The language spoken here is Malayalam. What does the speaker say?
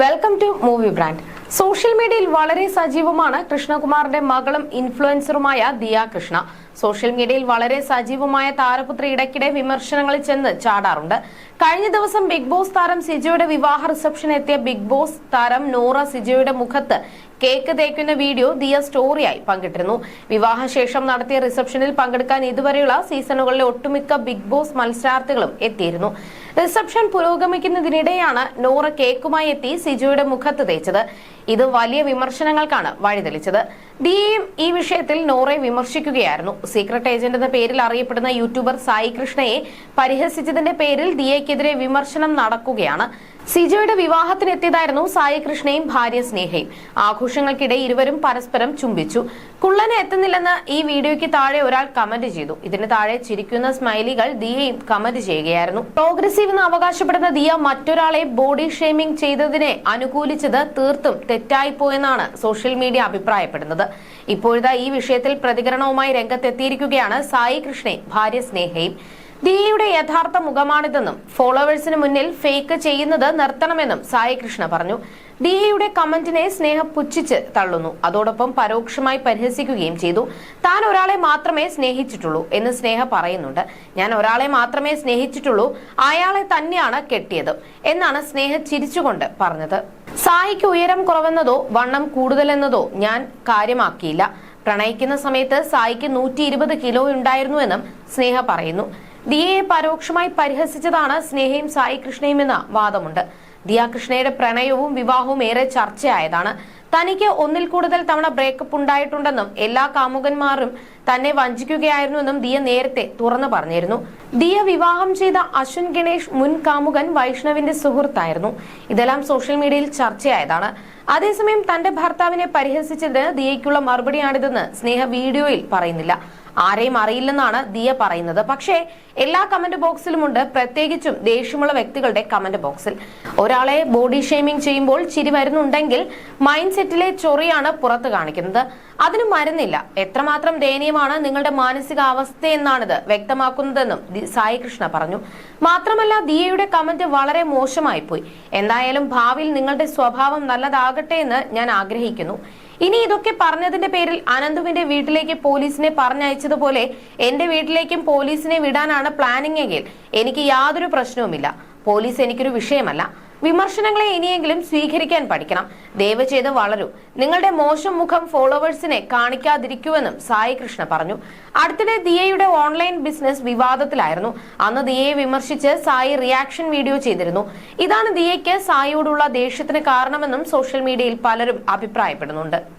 Welcome to movie brand social മീഡിയയിൽ വളരെ സജീവമാണ് കൃഷ്ണകുമാറിന്റെ മകളും ഇൻഫ്ലുവൻസറുമായ ദിയ കൃഷ്ണ. സോഷ്യൽ മീഡിയയിൽ വളരെ സജീവമായ താരപുത്രി ഇടയ്ക്കിടെ വിമർശനങ്ങളിൽ ചെന്ന് ചാടാറുണ്ട്. കഴിഞ്ഞ ദിവസം ബിഗ് ബോസ് താരം സിജോയുടെ വിവാഹ റിസപ്ഷൻ എത്തിയ ബിഗ് ബോസ് താരം നോറ സിജോയുടെ മുഖത്ത് കേക്ക് തേക്കുന്ന വീഡിയോ ദിയ സ്റ്റോറിയായി പങ്കിട്ടിരുന്നു. വിവാഹശേഷം നടത്തിയ റിസപ്ഷനിൽ പങ്കെടുക്കാൻ ഇതുവരെയുള്ള സീസണുകളിലെ ഒട്ടുമിക്ക ബിഗ് ബോസ് മത്സരാർത്ഥികളും എത്തിയിരുന്നു. റിസപ്ഷൻ പുരോഗമിക്കുന്നതിനിടെയാണ് നോറ കേക്കുമായി എത്തി സിജോയുടെ മുഖത്ത് തേച്ചത്. ഇത് വലിയ വിമർശനങ്ങൾക്കാണ് വഴിതെളിച്ചത്. ദിയയും ഈ വിഷയത്തിൽ നോറെ വിമർശിക്കുകയായിരുന്നു. സീക്രട്ട് ഏജന്റ് എന്ന പേരിൽ അറിയപ്പെടുന്ന യൂട്യൂബർ സായി കൃഷ്ണയെ പരിഹസിച്ചതിന്റെ പേരിൽ ദിയയ്ക്കെതിരെ വിമർശനം നടക്കുകയാണ്. സിജോയുടെ വിവാഹത്തിനെത്തിയതായിരുന്നു സായി കൃഷ്ണയും ഭാര്യ സ്നേഹയും. ആഘോഷങ്ങൾക്കിടെ ഇരുവരും പരസ്പരം ചുംബിച്ചു. കുള്ളന് എത്തുന്നില്ലെന്ന് ഈ വീഡിയോയ്ക്ക് താഴെ ഒരാൾ കമന്റ് ചെയ്തു. ഇതിന് താഴെ ചിരിക്കുന്ന സ്മൈലികൾ ദിയയും കമന്റ് ചെയ്യുകയായിരുന്നു. പ്രോഗ്രസീവ് എന്ന് അവകാശപ്പെടുന്ന ദിയ മറ്റൊരാളെ ബോഡി ഷേമിംഗ് ചെയ്തതിനെ അനുകൂലിച്ചത് തീർത്തും തെറ്റായിപ്പോയെന്നാണ് സോഷ്യൽ മീഡിയ അഭിപ്രായപ്പെടുന്നത്. ഇപ്പോഴത്തെ ഈ വിഷയത്തിൽ പ്രതികരണവുമായി രംഗത്തെത്തിയിരിക്കുകയാണ് സായി കൃഷ്ണെ ഭാര്യ സ്നേഹയും. ദിയയുടെ യഥാർത്ഥ മുഖമാണിതെന്നും ഫോളോവേഴ്സിന് മുന്നിൽ ഫേക്ക് ചെയ്യുന്നത് നിർത്തണമെന്നും സായി കൃഷ്ണ പറഞ്ഞു. ദിയയുടെ കമന്റിനെ സ്നേഹ പുച്ഛിച്ച് തള്ളുന്നു. അതോടൊപ്പം പരോക്ഷമായി പരിഹസിക്കുകയും ചെയ്തു. താൻ ഒരാളെ മാത്രമേ സ്നേഹിച്ചിട്ടുള്ളൂ എന്ന് സ്നേഹ പറയുന്നുണ്ട്. ഞാൻ ഒരാളെ മാത്രമേ സ്നേഹിച്ചിട്ടുള്ളൂ. അയാളെ തന്നെയാണ് കെട്ടിയത് എന്നാണ് സ്നേഹ ചിരിച്ചുകൊണ്ട് പറഞ്ഞത്. സായിക്ക് ഉയരം കുറവെന്നതോ വണ്ണം കൂടുതലെന്നതോ ഞാൻ കാര്യമാക്കിയില്ല. പ്രണയിക്കുന്ന സമയത്ത് സായിക്ക് നൂറ്റി ഇരുപത് കിലോ ഉണ്ടായിരുന്നുവെന്നും സ്നേഹ പറയുന്നു. ദിയയെ പരോക്ഷമായി പരിഹസിച്ചതാണ് സ്നേഹയും സായി കൃഷ്ണയും എന്ന വാദമുണ്ട്. ദിയ കൃഷ്ണയുടെ പ്രണയവും വിവാഹവും ഏറെ ചർച്ചയായതാണ്. തനിക്ക് ഒന്നിൽ കൂടുതൽ തവണ ബ്രേക്കപ്പ് ഉണ്ടായിട്ടുണ്ടെന്നും എല്ലാ കാമുകന്മാരും തന്നെ വഞ്ചിക്കുകയായിരുന്നുവെന്നും ദിയ നേരത്തെ തുറന്നു പറഞ്ഞിരുന്നു. ദിയ വിവാഹം ചെയ്ത അശ്വിൻ ഗണേഷ് മുൻ കാമുകൻ വൈഷ്ണവിന്റെ സുഹൃത്തായിരുന്നു. ഇതെല്ലാം സോഷ്യൽ മീഡിയയിൽ ചർച്ചയായതാണ്. അതേസമയം തന്റെ ഭർത്താവിനെ പരിഹസിച്ചത് ദിയയ്ക്കുള്ള മറുപടിയാണിതെന്ന് സ്നേഹ വീഡിയോയിൽ പറയുന്നില്ല. ആരെയും അറിയില്ലെന്നാണ് ദിയ പറയുന്നത്. പക്ഷേ എല്ലാ കമന്റ് ബോക്സിലുമുണ്ട് പ്രത്യേകിച്ചും ദേഷ്യമുള്ള വ്യക്തികളുടെ കമന്റ് ബോക്സിൽ ഒരാളെ ബോഡി ഷെയ്മിംഗ് ചെയ്യുമ്പോൾ ചിരി വരുന്നുണ്ടെങ്കിൽ മൈൻഡ് സെറ്റിലെ ചൊറിയാണ് പുറത്ത് കാണിക്കുന്നത്. അതിന് മരുന്നില്ല. എത്രമാത്രം ദയനീയമാണ് നിങ്ങളുടെ മാനസികാവസ്ഥയെന്നാണിത് വ്യക്തമാക്കുന്നതെന്നും സായി കൃഷ്ണ പറഞ്ഞു. മാത്രമല്ല ദിയയുടെ കമന്റ് വളരെ മോശമായി പോയി എന്തായാലും ഭാവിയിൽ നിങ്ങളുടെ സ്വഭാവം നല്ലതാകട്ടെ എന്ന് ഞാൻ ആഗ്രഹിക്കുന്നു. ഇനി ഇതൊക്കെ പറഞ്ഞതിന്റെ പേരിൽ അനന്തുവിന്റെ വീട്ടിലേക്ക് പോലീസിനെ പറഞ്ഞയച്ചതുപോലെ എന്റെ വീട്ടിലേക്കും പോലീസിനെ വിടാനാണ് പ്ലാനിംഗ് എങ്കിൽ എനിക്ക് യാതൊരു പ്രശ്നവുമില്ല. പോലീസ് എനിക്കൊരു വിഷയമല്ല. വിമർശനങ്ങളെ ഇനിയെങ്കിലും സ്വീകരിക്കാൻ പഠിക്കണം. ദയവ് ചെയ്ത് വളരൂ. നിങ്ങളുടെ മോശം മുഖം ഫോളോവേഴ്സിനെ കാണിക്കാതിരിക്കുമെന്നും സായി കൃഷ്ണ പറഞ്ഞു. അടുത്തിടെ ദിയയുടെ ഓൺലൈൻ ബിസിനസ് വിവാദത്തിലായിരുന്നു. അന്ന് ദിയയെ വിമർശിച്ച് സായി റിയാക്ഷൻ വീഡിയോ ചെയ്തിരുന്നു. ഇതാണ് ദിയയ്ക്ക് സായിയോടുള്ള ദേഷ്യത്തിന് കാരണമെന്നും സോഷ്യൽ മീഡിയയിൽ പലരും അഭിപ്രായപ്പെടുന്നുണ്ട്.